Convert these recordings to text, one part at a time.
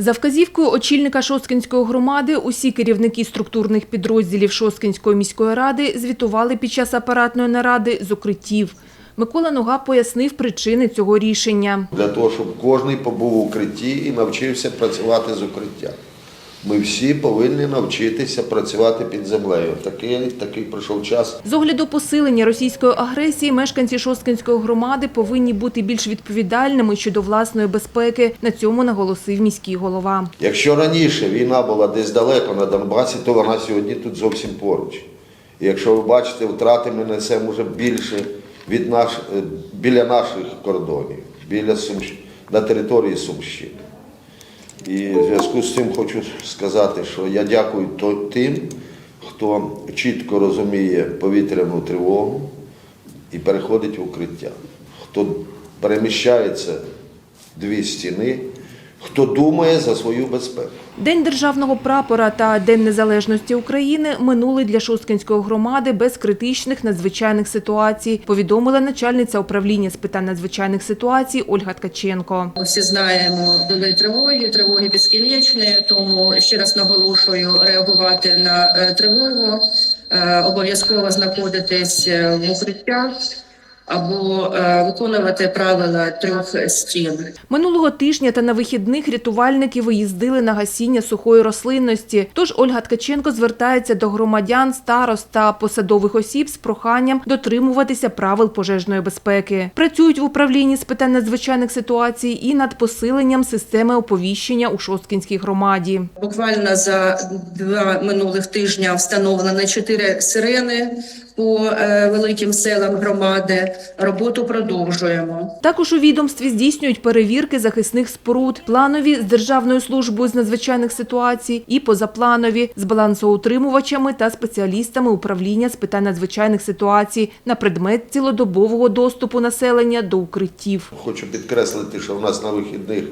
За вказівкою очільника Шосткинської громади усі керівники структурних підрозділів Шосткинської міської ради звітували під час апаратної наради з укриттів. Микола Нога пояснив причини цього рішення. для того, щоб кожен побув в укритті і навчився працювати з укриття. Ми всі повинні навчитися працювати під землею. Такий, такий прийшов час. З огляду посилення російської агресії мешканці Шосткинської громади повинні бути більш відповідальними щодо власної безпеки. На цьому наголосив міський голова. Якщо раніше війна була десь далеко на Донбасі, то вона сьогодні тут зовсім поруч. І якщо ви бачите, втрати ми несемо вже більше від наш, е, біля наших кордонів, біля Сумщ... на території Сумщини. І в зв'язку з цим хочу сказати, що я дякую тим, хто чітко розуміє повітряну тривогу і переходить в укриття, хто переміщається дві стіни, хто думає за свою безпеку. День державного прапора та День незалежності України минули для Шосткинської громади без критичних надзвичайних ситуацій, повідомила начальниця управління з питань надзвичайних ситуацій Ольга Ткаченко. Ми всі знаємо, були тривоги, тривоги безкінечні, тому ще раз наголошую реагувати на е, тривогу, е, обов'язково знаходитись е, в укриттях або е, виконувати правила трьох стін. Минулого тижня та на вихідних рятувальники виїздили на гасіння сухої рослинності. Тож Ольга Ткаченко звертається до громадян, старост та посадових осіб з проханням дотримуватися правил пожежної безпеки. Працюють в управлінні з питань надзвичайних ситуацій і над посиленням системи оповіщення у Шосткінській громаді. Буквально за два минулих тижня встановлено чотири сирени по е, великим селам громади. Роботу продовжуємо. Також у відомстві здійснюють перевірки захисних споруд, планові з Державною службою з надзвичайних ситуацій і позапланові з балансоутримувачами та спеціалістами управління з питань надзвичайних ситуацій на предмет цілодобового доступу населення до укриттів. Хочу підкреслити, що в нас на вихідних,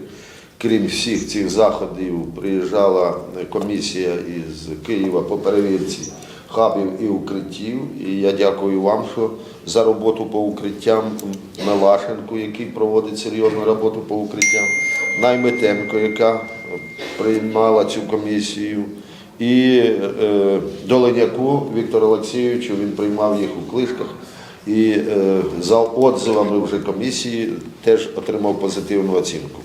крім всіх цих заходів, приїжджала комісія із Києва по перевірці хабів і укриттів. І я дякую вам, що за роботу по укриттям Мелашенку, який проводить серйозну роботу по укриттям, Найметенко, яка приймала цю комісію. І е, Доленяку Віктору Олексійовичу він приймав їх у клишках. І е, за отзивами вже комісії теж отримав позитивну оцінку.